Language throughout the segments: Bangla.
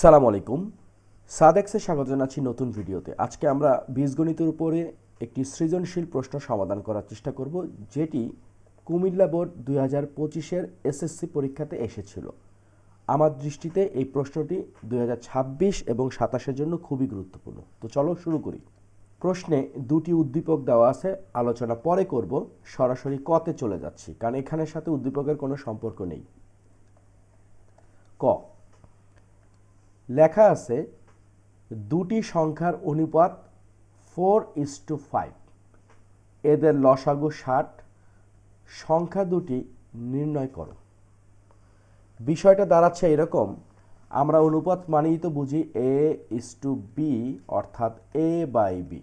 সালাম আলাইকুম। সাদেক্সে স্বাগত জানাচ্ছি নতুন ভিডিওতে। আজকে আমরা বীজগণিতের উপরে একটি সৃজনশীল প্রশ্ন সমাধান করার চেষ্টা করব, যেটি কুমিল্লা বোর্ড দুই হাজার পঁচিশের এসএসসি পরীক্ষাতে এসেছিল। আমার দৃষ্টিতে এই প্রশ্নটি দুই হাজার ছাব্বিশ এবং সাতাশের জন্য খুবই গুরুত্বপূর্ণ। তো চলো শুরু করি। প্রশ্নে দুটি উদ্দীপক দেওয়া আছে, আলোচনা পরে করব, সরাসরি কতে চলে যাচ্ছি, কারণ এখানের সাথে উদ্দীপকের কোনো সম্পর্ক নেই। ক লেখা আছে দুটি সংখ্যার অনুপাত ফোর ইস টু ফাইভ। এদের লসাগু ষাট, সংখ্যা দুটি নির্ণয় করো। বিষয়টা দাঁড়াচ্ছে এরকম, আমরা অনুপাত মানেই তো বুঝি এ ইস টু বি অর্থাৎ এ বাই বি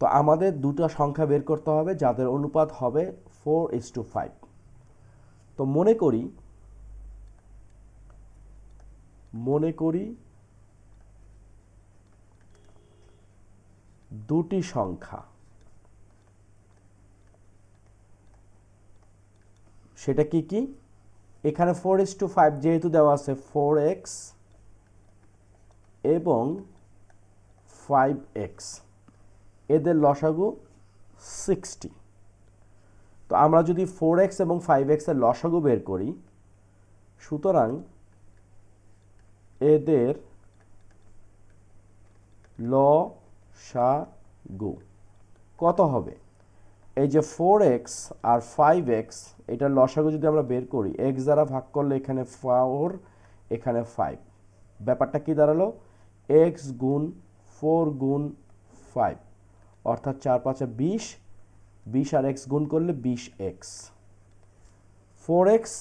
তো আমাদের দুটো সংখ্যা বের করতে হবে, যাদের অনুপাত হবে ফোর ইস টু ফাইভ। তো মনে করি মনে করি দুটি সংখ্যা। সেটা কি কি? এখানে ফোর এক্স টু ফাইভ যেহেতু দেওয়া আছে ফোর এক্স এবং ফাইভ এক্স এদের লসাগু সিক্সটি তো আমরা যদি ফোর এক্স এবং ফাইভ এক্সের লসাগু বের করি, সুতরাং এদের ল, সা, গু। কত হবে? এই যে ফোর এক্স আর ফাইভ এক্স এটার লসাগু যদি আমরা বের করি এক্স দ্বারা ভাগ করলে এখানে ফোর এখানে ফাইভ ব্যাপারটা কি দাঁড়াল? এক্স গুণ ফোর গুণ ফাইভ অর্থাৎ চার পাঁচে বিশ বিশ আর এক্স গুণ করলে বিশ এক্স ফোর এক্স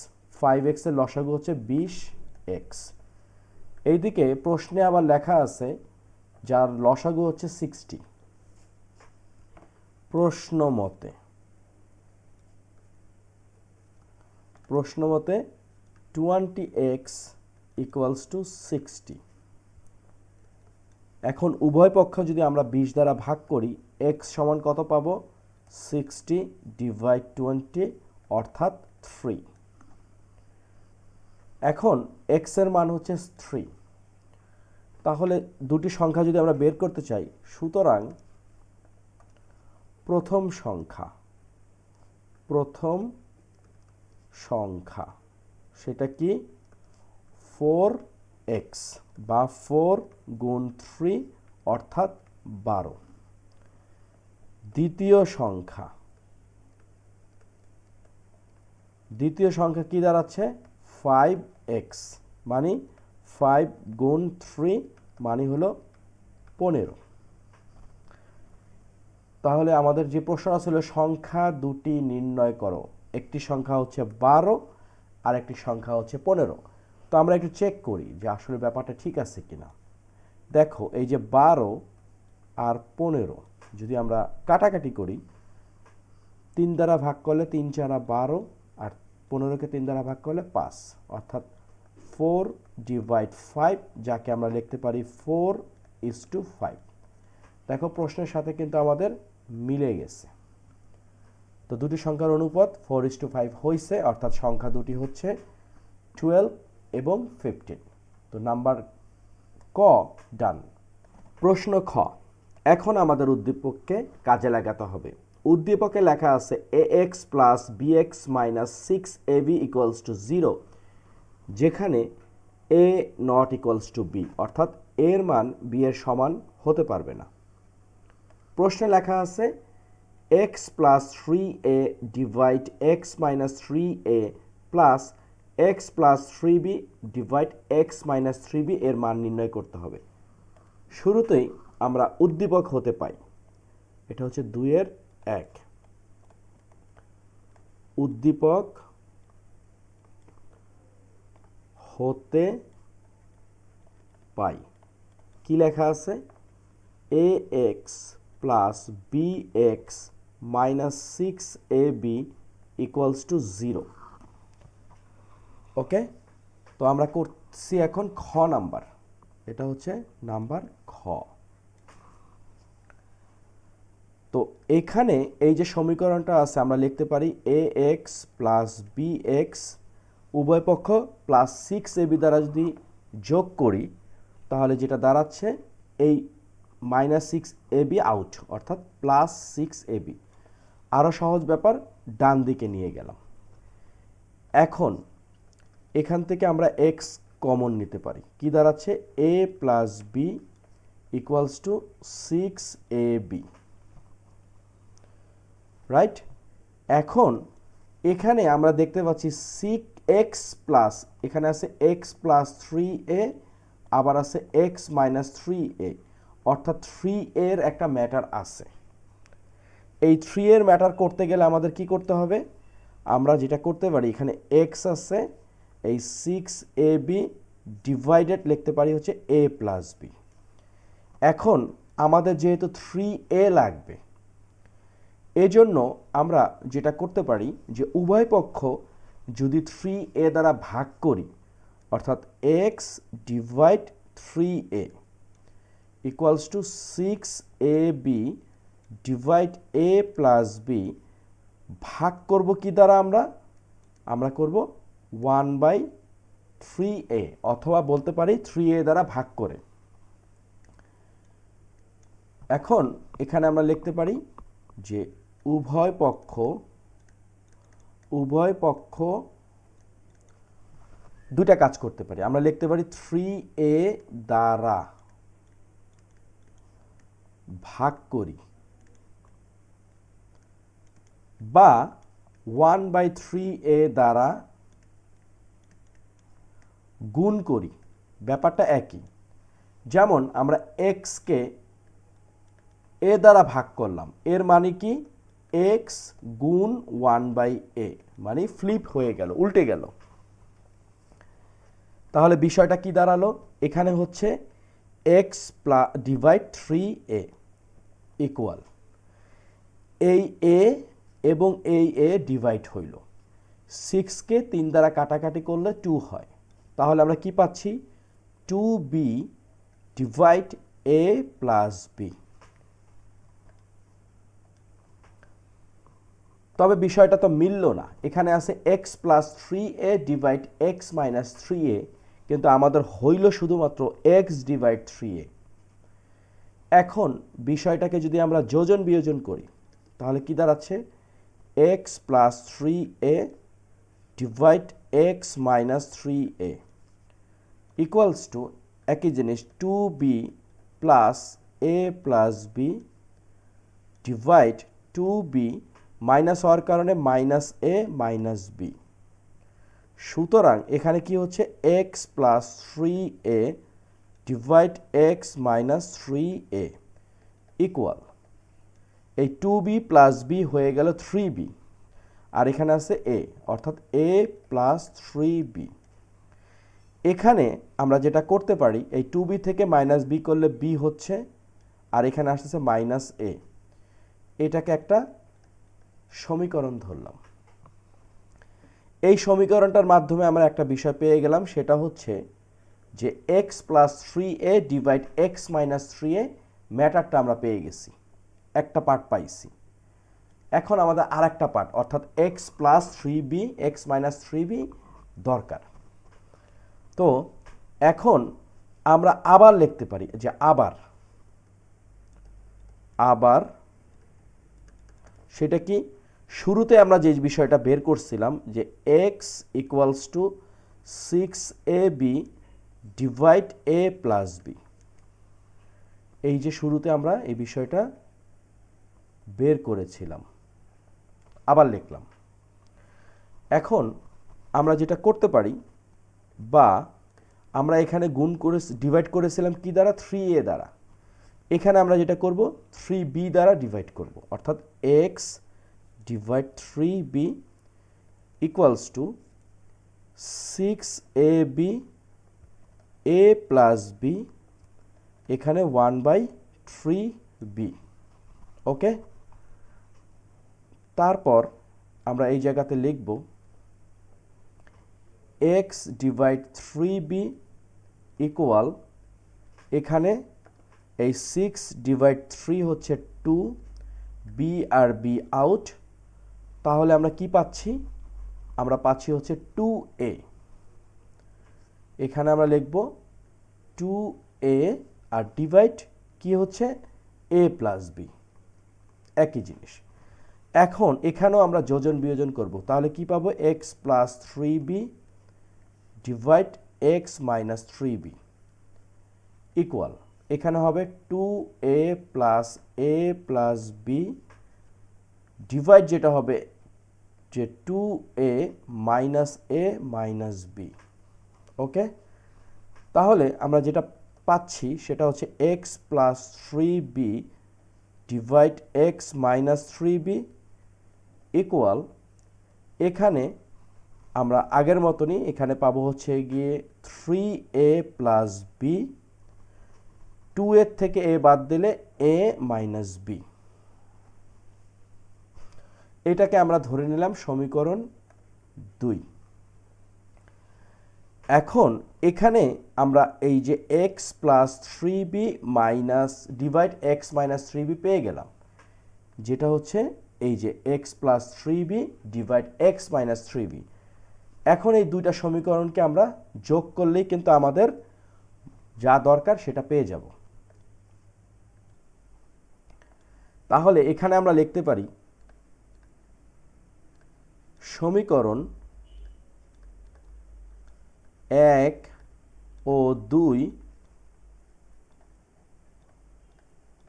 ফাইভ এক্সের লসাগু হচ্ছে বিশ এক্স এইদিকে প্রশ্নে আবার লেখা আছে, যার লসাগু হচ্ছে সিক্সটি প্রশ্ন মতে প্রশ্ন মতে twenty X equals to sixty এখন উভয় পক্ষ যদি আমরা বিশ দ্বারা ভাগ করি এক্স সমান কত পাবো? সিক্সটি ডিভাইড টোয়েন্টি অর্থাৎ থ্রি এখন এক্সের মান হচ্ছে থ্রি তাহলে দুটি সংখ্যা যদি আমরা বের করতে চাই, সুতরাং প্রথম সংখ্যা প্রথম সংখ্যা, সেটা কি? ফোর এক্স বা ফোর গুণ থ্রি অর্থাৎ বারো। দ্বিতীয় সংখ্যা দ্বিতীয় সংখ্যা কি দাঁড়াচ্ছে? ফাইভ এক্স মানে ফাইভ গুণ থ্রি মানে হলো পনেরো। তাহলে আমাদের যে প্রশ্ন ছিল সংখ্যা দুটি নির্ণয় করো। একটি সংখ্যা হচ্ছে বারো আর একটি সংখ্যা হচ্ছে পনেরো। তো আমরা একটু চেক করি যে আসলে ব্যাপারটা ঠিক আছে কিনা। দেখো, এই যে বারো আর পনেরো, যদি আমরা কাটাকাটি করি, তিন দ্বারা ভাগ করলে তিন চারা বারো পনেরোকে তিন দ্বারা ভাগ করলে পাঁচ। অর্থাৎ ফোর ডিভাইড ফাইভ, যাকে আমরা লিখতে পারি ফোর ইস টু ফাইভ। দেখো, প্রশ্নের সাথে কিন্তু আমাদের মিলে গেছে। তো দুটি সংখ্যার অনুপাত ফোর ইস টু ফাইভ হয়েছে অর্থাৎ সংখ্যা দুটি হচ্ছে টুয়েলভ এবং ফিফটিন। তো নাম্বার ক, ডান। প্রশ্ন খ, এখন আমাদের উদ্দীপককে কাজে লাগাতে হবে। উদ্দীপকে লেখা আছে a x plus b x minus six a b equals to zero যেখানে a not equals to b অর্থাৎ এর মান বি এর সমান হতে পারবে না। প্রশ্নে লেখা আছে x plus three a divide x minus three a plus x plus three b divide x minus three b এর মান নির্ণয় করতে হবে। শুরুতেই আমরা উদ্দীপক হতে পাই। এটা হচ্ছে দুইয়ের এক। উদ্দীপক হতে পাই। কি লেখা আছে? A x plus b x minus six a b equals to zero okay তো আমরা করছি এখন খ নাম্বার। এটা হচ্ছে নাম্বার খ। তো এখানে এই যে সমীকরণটা আছে, আমরা লিখতে পারি a x plus b x উভয় পক্ষ প্লাস সিক্স এবি দ্বারা যদি যোগ করি, তাহলে যেটা দাঁড়াচ্ছে এই minus six a b out অর্থাৎ প্লাস সিক্স এবি আরও সহজ ব্যাপার, ডান দিকে নিয়ে গেলাম। এখন এখান থেকে আমরা এক্স কমন নিতে পারি। কি দাঁড়াচ্ছে? A plus b equals to six a b right এখন এখানে আমরা দেখতে পাচ্ছি সিক এক্স প্লাস এখানে আছে এক্স প্লাস থ্রি এ আবার আছে এক্স মাইনাস থ্রি এ অর্থাৎ থ্রি এর একটা ম্যাটার আছে। এই থ্রি এর ম্যাটার করতে গেলে আমাদের কি করতে হবে? আমরা যেটা করতে পারি, এখানে এক্স আছে, এই সিক্স এ বি ডিভাইডেড লিখতে পারি হচ্ছে এ প্লাস বি এখন আমাদের যেহেতু থ্রি এ লাগবে এজন্য আমরা যেটা করতে পারি যে উভয় পক্ষ যদি থ্রি এ দ্বারা ভাগ করি, অর্থাৎ x divide three a equals to six a b divide a plus b ভাগ করব কি দ্বারা আমরা? আমরা করব ওয়ান বাই থ্রি এ অথবা বলতে পারি থ্রি এ দ্বারা ভাগ করে। এখন এখানে আমরা লিখতে পারি যে উভয় পক্ষ উভয় পক্ষ দুটা কাজ করতে পারি। আমরা লিখতে পারি থ্রি এ দ্বারা ভাগ করি বা ওয়ান বাই থ্রি এ দ্বারা গুণ করি। ব্যাপারটা একই। যেমন আমরা এক্সকে এ দ্বারা ভাগ করলাম। এর মানে কি? এক্স গুণ ওয়ান বাই এ মানে ফ্লিপ হয়ে গেল, উল্টে গেল। তাহলে বিষয়টা কি দাঁড়াল? এখানে হচ্ছে x plus divide three a equal এই এ এবং এই এ ডিভাইড হইল। সিক্সকে তিন দ্বারা কাটাকাটি করলে টু হয়। তাহলে আমরা কি পাচ্ছি? Two b divide a plus b তবে বিষয়টা তো মিলল না। এখানে আছে x plus three a divide x minus three a কিন্তু আমাদের হইল শুধুমাত্র এক্স ডিভাইড থ্রি এ এখন বিষয়টাকে যদি আমরা যোজন বিয়োজন করি, তাহলে কি দাঁড়াচ্ছে? X plus three a divide x minus three a equals to একই জিনিস two b plus a plus b divide two b minus হওয়ার কারণে মাইনাস এ, মাইনাস বি। সুতরাং এখানে কি হচ্ছে? X plus three a divide x minus three a equal এই টু বি প্লাস বি হয়ে গেল থ্রি বি আর এখানে আছে এ অর্থাৎ এ প্লাস থ্রি বি এখানে আমরা যেটা করতে পারি, এই টু বি থেকে মাইনাস বি করলে বি হচ্ছে, আর এখানে আসতেছে মাইনাস এ এটাকে একটা সমীকরণ ধরলাম। এই সমীকরণটার মাধ্যমে আমরা একটা বিষয় পেয়ে গেলাম, সেটা হচ্ছে যে x plus three a divide x minus three a ম্যাটারটা আমরা পেয়ে গেছি, একটা পার্ট পাইছি। এখন আমাদের আর একটা পার্ট, অর্থাৎ x plus three b x minus three b দরকার। তো এখন আমরা আবার লিখতে পারি যে আবার আবার সেটা কি? শুরুতে আমরা যে বিষয়টা বের করছিলাম যে x equals to six a b divide a plus b এই যে শুরুতে আমরা এই বিষয়টা বের করেছিলাম। আবার লিখলাম। এখন আমরা যেটা করতে পারি বা আমরা এখানে গুণ করে ডিভাইড করেছিলাম কি দ্বারা? থ্রি এ দ্বারা। এখানে আমরা যেটা করব? থ্রি বি দ্বারা ডিভাইড করব। অর্থাৎ x equals to six a b a plus b এখানে one by three b okay তারপর আমরা এই জায়গাতে লিখব x divide three b equal এখানে এই সিক্স ডিভাইড থ্রি হচ্ছে টু বি আর বি আউট তাহলে আমরা কি পাচ্ছি? আমরা পাচ্ছি হচ্ছে টু এ এখানে আমরা লিখব টু এ আর ডিভাইড কি হচ্ছে? এ প্লাস বি একই জিনিস। এখন এখানেও আমরা যোজন বিয়োজন করব। তাহলে কি পাবো? X plus three b divide x minus three b equal এখানে হবে two a plus a plus b divide যেটা হবে যে two a minus a minus b okay তাহলে আমরা যেটা পাচ্ছি সেটা হচ্ছে x plus three b divide x minus three b equal এখানে আমরা আগের মতনই এখানে পাবো হচ্ছে গিয়ে three a plus b two এর থেকে এ বাদ দিলে এ মাইনাস বি এটাকে আমরা ধরে নিলাম সমীকরণ দুই। এখন এখানে আমরা এই যে x plus three b minus divide x minus three b পেয়ে গেলাম। যেটা হচ্ছে এই যে x plus three b divide x minus three b এখন এই দুইটা সমীকরণকে আমরা যোগ করলেই কিন্তু আমাদের যা দরকার সেটা পেয়ে যাব। তাহলে এখানে আমরা লিখতে পারি সমীকরণ এক ও দুই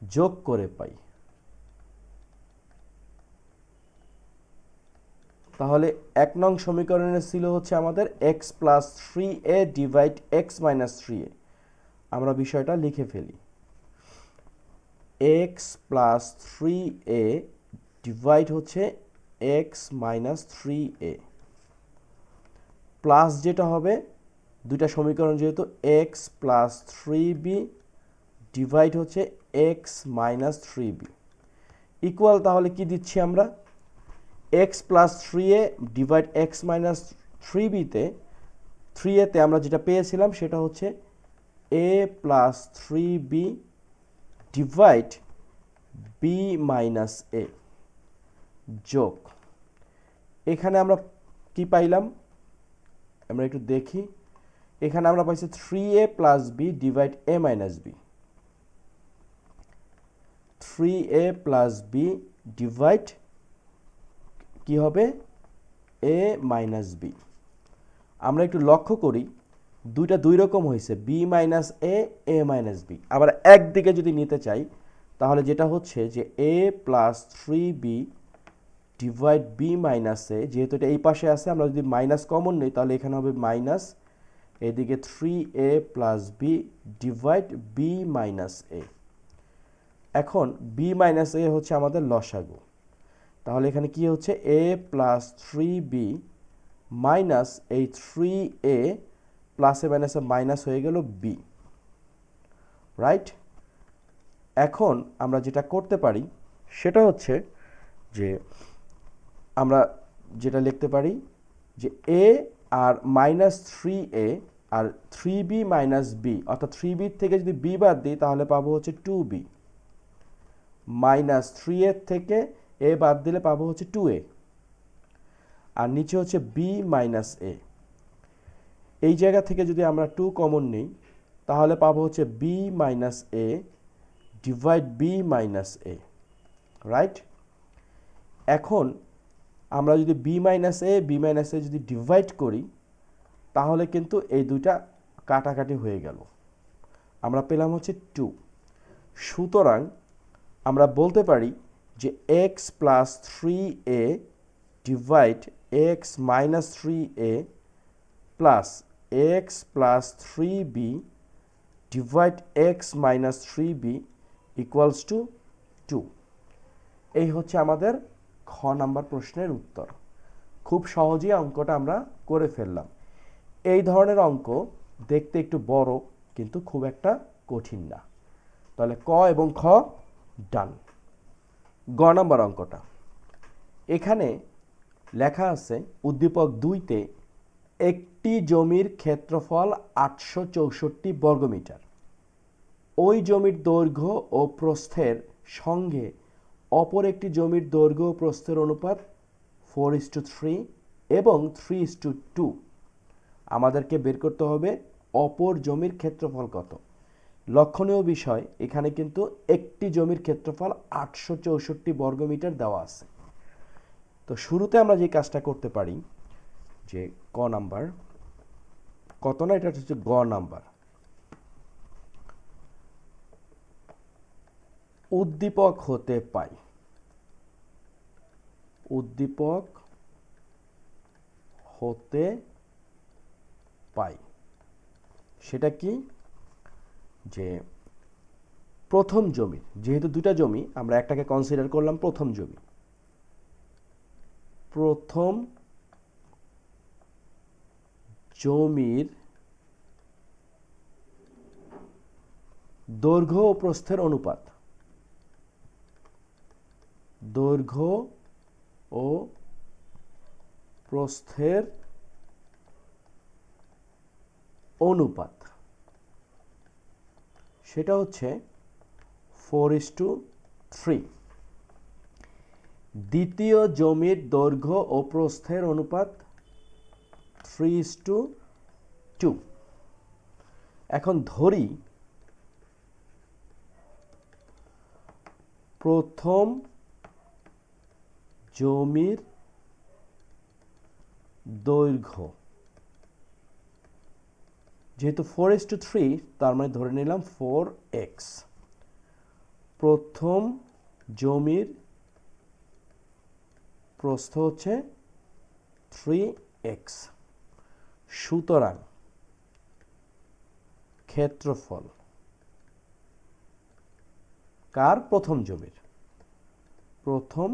যোগ করে পাই। তাহলে এক নং সমীকরণের ছিল হচ্ছে আমাদের x plus three a divide x minus three a আমরা বিষয়টা লিখে ফেলি। X plus three a divide হচ্ছে x minus three a plus যেটা হবে, দুইটা সমীকরণ যেহেতু x plus three b divide হচ্ছে x minus three b equal তাহলে কি দিচ্ছি আমরা? X plus three a divide x minus three বিতে থ্রি এতে আমরা যেটা পেয়েছিলাম সেটা হচ্ছে a plus three b divide b minus a যোগ। এখানে আমরা কি পাইলাম? আমরা একটু দেখি। এখানে আমরা পাইছি three a plus b divide a minus b three a plus b divide কি হবে? এ মাইনাস বি আমরা একটু লক্ষ্য করি, দুইটা দুই রকম হয়েছে b minus a a minus b আবার একদিকে যদি নিতে চাই, তাহলে যেটা হচ্ছে যে a plus three b divide b minus a যেহেতু এটা এই পাশে আছে, আমরা যদি মাইনাস কমন নিই, তাহলে এখানে হবে মাইনাস এদিকে three a plus b divide b minus a এখন বি মাইনাস এ হচ্ছে আমাদের লসাগু। তাহলে এখানে কি হচ্ছে? A plus three b minus এই থ্রি এ প্লাসে মাইনাসে মাইনাস হয়ে গেল বি রাইট এখন আমরা যেটা করতে পারি, সেটা হচ্ছে যে আমরা যেটা লিখতে পারি যে এ আর মাইনাস থ্রি এ আর থ্রি বি মাইনাস বি অর্থাৎ থ্রি বির থেকে যদি বি বাদ দিই, তাহলে পাবো হচ্ছে টু বি মাইনাস থ্রি এর থেকে এ বাদ দিলে পাবো হচ্ছে টু এ আর নিচে হচ্ছে বি মাইনাস এ এই জায়গা থেকে যদি আমরা টু কমন নিই, তাহলে পাবো হচ্ছে b minus a divide b minus a right এখন আমরা যদি b minus a b minus a যদি ডিভাইড করি, তাহলে কিন্তু এই দুইটা কাটাকাটি হয়ে গেল। আমরা পেলাম হচ্ছে টু সুতরাং আমরা বলতে পারি যে x plus three a divide x minus three a plus x plus three b divide x minus three b equals to two এই হচ্ছে আমাদের খ নাম্বার প্রশ্নের উত্তর। খুব সহজেই অঙ্কটা আমরা করে ফেললাম। এই ধরনের অঙ্ক দেখতে একটু বড়, কিন্তু খুব একটা কঠিন না। তাহলে ক এবং খ ডান। গ নাম্বার অঙ্কটা। এখানে লেখা আছে, উদ্দীপক দুইতে একটি জমির ক্ষেত্রফল আটশো চৌষট্টি বর্গমিটার। ওই জমির দৈর্ঘ্য ও প্রস্থের সঙ্গে অপর একটি জমির দৈর্ঘ্য প্রস্থের অনুপাত ফোর ইস টু থ্রি এবং থ্রি ইস টু টু আমাদেরকে বের করতে হবে অপর জমির ক্ষেত্রফল কত। লক্ষণীয় বিষয়, এখানে কিন্তু একটি জমির ক্ষেত্রফল আটশো চৌষট্টি বর্গমিটার দেওয়া আছে। তো শুরুতে আমরা যে কাজটা করতে পারি, যে ক নাম্বার, কত না, এটা হচ্ছে গ নাম্বার। উদ্দীপক হতে পাই। উদ্দীপক হতে পাই। সেটা কি? যে প্রথম জমি, যেহেতু দুটা জমি, আমরা একটাকে কনসিডার করলাম প্রথম জমি। প্রথম জমির দৈর্ঘ্য ও প্রস্থের অনুপাত। দৈর্ঘ্য ও প্রস্থের অনুপাত। সেটা হচ্ছে ফোর ইস টু থ্রি দ্বিতীয় জমির দৈর্ঘ্য ও প্রস্থের অনুপাত থ্রি ইস টু টু এখন ধরি প্রথম জমির দৈর্ঘ্য। যেহেতু ফোর ইস টু থ্রি তার মানে ধরে নিলাম ফোর এক্স প্রথম জমির প্রস্থ হচ্ছে থ্রি এক্স সুতরাং ক্ষেত্রফল কার প্রথম জমির? প্রথম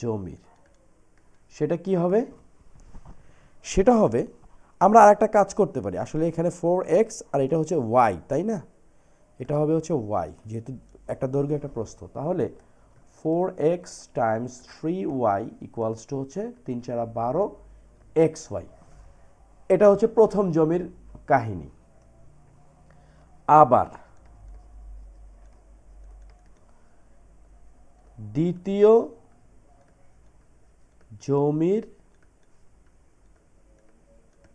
জমির। সেটা কি হবে? সেটা হবে আমরা আর একটা কাজ করতে পারি। আসলে এখানে ফোর এক্স আর এটা হচ্ছে ওয়াই তাই না? এটা হবে হচ্ছে ওয়াই যেহেতু একটা দৈর্ঘ্য, একটা প্রস্থ। তাহলে four x times three y equals to হচ্ছে তিন চারা বারো এক্স ওয়াই এটা হচ্ছে প্রথম জমির কাহিনী। আবার দ্বিতীয় জমির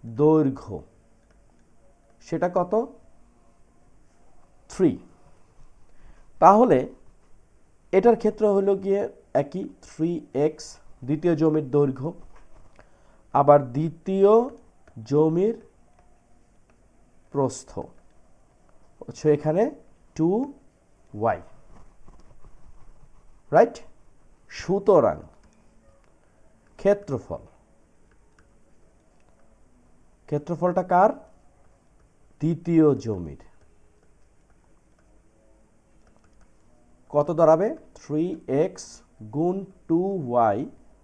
দৈর্ঘ্য, সেটা কত? থ্রি তাহলে এটার ক্ষেত্রে হলো গিয়ে একই থ্রি এক্স দ্বিতীয় জমির দৈর্ঘ্য। আবার দ্বিতীয় জমির প্রস্থ, হচ্ছে এখানে টু ওয়াই রাইট সুতরাং ক্ষেত্রফল। ক্ষেত্রফলটা কার? দ্বিতীয় জমির। কত দাঁড়াবে? থ্রি এক্স গুণ টু ওয়াই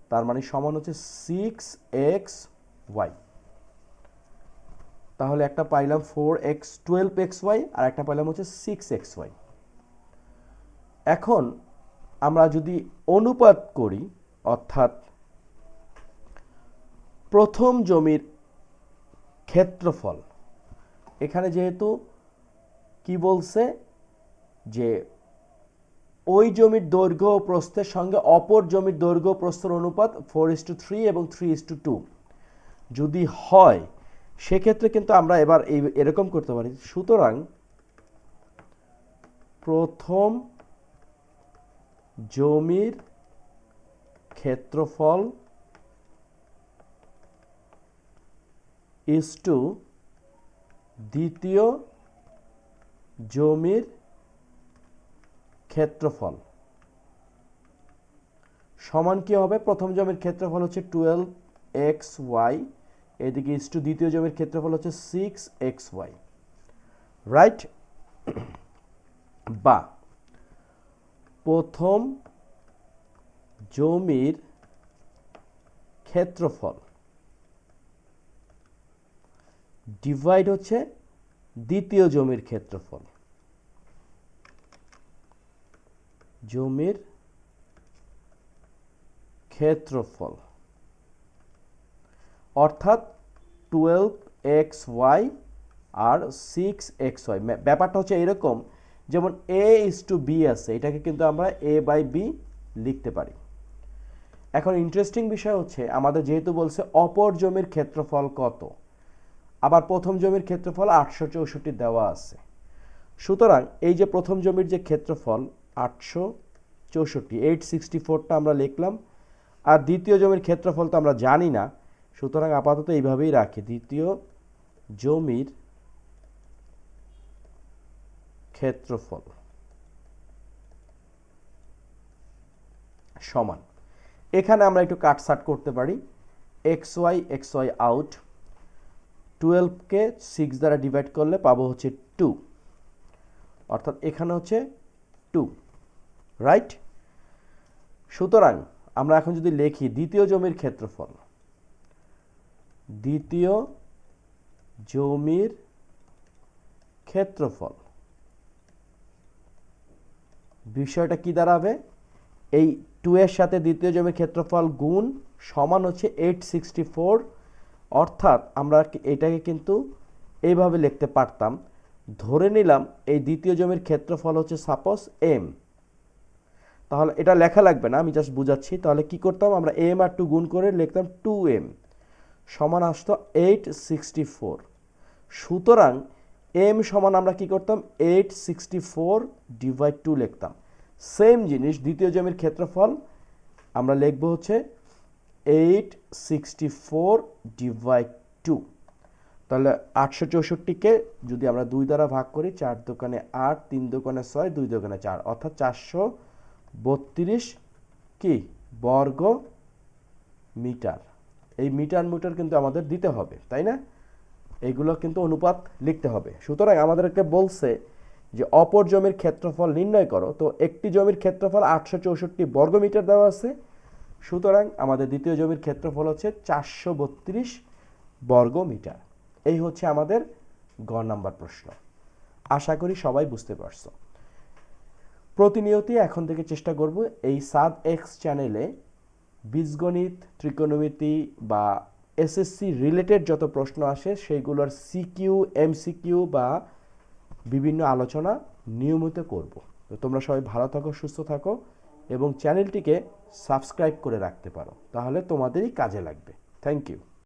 তার মানে সমান হচ্ছে সিক্স এক্স ওয়াই তাহলে একটা পাইলাম four x twelve x y আর একটা পাইলাম হচ্ছে সিক্স এক্স ওয়াই এখন আমরা যদি অনুপাত করি, অর্থাৎ প্রথম জমির ক্ষেত্রফল। এখানে যেহেতু কি বলছে? যে ওই জমির দৈর্ঘ্য ও প্রস্থের সঙ্গে অপর জমির দৈর্ঘ্য প্রস্থের অনুপাত ফোর ইস টু থ্রি এবং থ্রি ইস টু টু যদি হয়, সেক্ষেত্রে কিন্তু আমরা এবার এই, এরকম করতে পারি। সুতরাং প্রথম জমির ক্ষেত্রফল ইস টু দ্বিতীয় জমির ক্ষেত্রফল। সমান কি হবে? প্রথম জমির ক্ষেত্রফল হচ্ছে টুয়েলভ এক্স ওয়াই, এদিকে ইস টু দ্বিতীয় জমির ক্ষেত্রফল হচ্ছে সিক্স এক্স ওয়াই। রাইট বা প্রথম জমির ক্ষেত্রফল ডিভাইড হচ্ছে দ্বিতীয় জমির ক্ষেত্রফল। জমির ক্ষেত্রফল। অর্থাৎ টুয়েলভ এক্স ওয়াই আর সিক্স এক্স ওয়াই ব্যাপারটা হচ্ছে এরকম, যেমন এ ইস টু বি আছে, এটাকে কিন্তু আমরা এ বাই বি লিখতে পারি। এখন ইন্টারেস্টিং বিষয় হচ্ছে, আমাদের যেহেতু বলছে অপর জমির ক্ষেত্রফল কত আবার প্রথম জমির ক্ষেত্রফল আটশো চৌষট্টি দেওয়া আছে। সুতরাং এই যে প্রথম জমির যে ক্ষেত্রফল আটশো চৌষট্টি এইট সিক্সটি ফোরটা আমরা লিখলাম, আর দ্বিতীয় জমির ক্ষেত্রফল তো আমরা জানি না, সুতরাং আপাতত এইভাবেই রাখি। দ্বিতীয় জমির ক্ষেত্রফল সমান। এখানে আমরা একটু কাটসাট করতে পারি। X y x y out টুয়েলভকে six দ্বারা ডিভাইড করলে পাবো হচ্ছে টু অর্থাৎ এখানে হচ্ছে টু রাইট সুতরাং আমরা এখন যদি লিখি দ্বিতীয় জমির ক্ষেত্রফল, দ্বিতীয় জমির ক্ষেত্রফল, বিষয়টা কি দাঁড়াবে? এই টু এর সাথে দ্বিতীয় জমির ক্ষেত্রফল গুণ সমান হচ্ছে এইট সিক্সটি ফোর অর্থাৎ আমরা এটাকে কিন্তু এইভাবে লিখতে পারতাম। ধরে নিলাম এই দ্বিতীয় জমির ক্ষেত্রফল হচ্ছে সাপোজ এম তাহলে এটা লেখা লাগবে না, আমি জাস্ট বুঝাচ্ছি। তাহলে কি করতাম? আমরা এম আর টু গুণ করে লিখতাম টু এম সমান আসতো এইট সিক্সটি ফোর সুতরাং এম সমান আমরা কি করতাম? Eight sixty four divide two লিখতাম। সেম জিনিস, দ্বিতীয় জমির ক্ষেত্রফল আমরা লিখব হচ্ছে eight sixty four divide two তাহলে আটশো চৌষট্টিকে যদি আমরা দুই দ্বারা ভাগ করি, চার দোকানে আট, তিন দোকানে ছয়, দুই দোকানে চার। অর্থাৎ চারশো বত্রিশ কি? বর্গ মিটার। এই মিটার মিটার কিন্তু আমাদের দিতে হবে, তাই না? এইগুলো কিন্তু অনুপাত লিখতে হবে। সুতরাং আমাদেরকে বলছে যে অপর জমির ক্ষেত্রফল নির্ণয় করো। তো একটি জমির ক্ষেত্রফল আটশো চৌষট্টি বর্গ মিটার দেওয়া আছে সুতরাং আমাদের দ্বিতীয় জমির ক্ষেত্রফল হচ্ছে চারশো বত্রিশ বর্গ মিটার এই হচ্ছে আমাদের গ নাম্বার প্রশ্ন। আশা করি সবাই বুঝতে পারছ। প্রতিনিয়তই এখন থেকে চেষ্টা করব এই সাদ এক্স চ্যানেলে বীজগণিত, ত্রিকোণমিতি বা এসএসসি রিলেটেড যত প্রশ্ন আসে, সেইগুলোর সিকিউ, এমসিকিউ বা বিভিন্ন আলোচনা নিয়মিত করব। তো তোমরা সবাই ভালো থাকো, সুস্থ থাকো। এবং চ্যানেলটিকে সাবস্ক্রাইব করে রাখতে পারো। তাহলে তোমাদেরই কাজে লাগবে। Thank you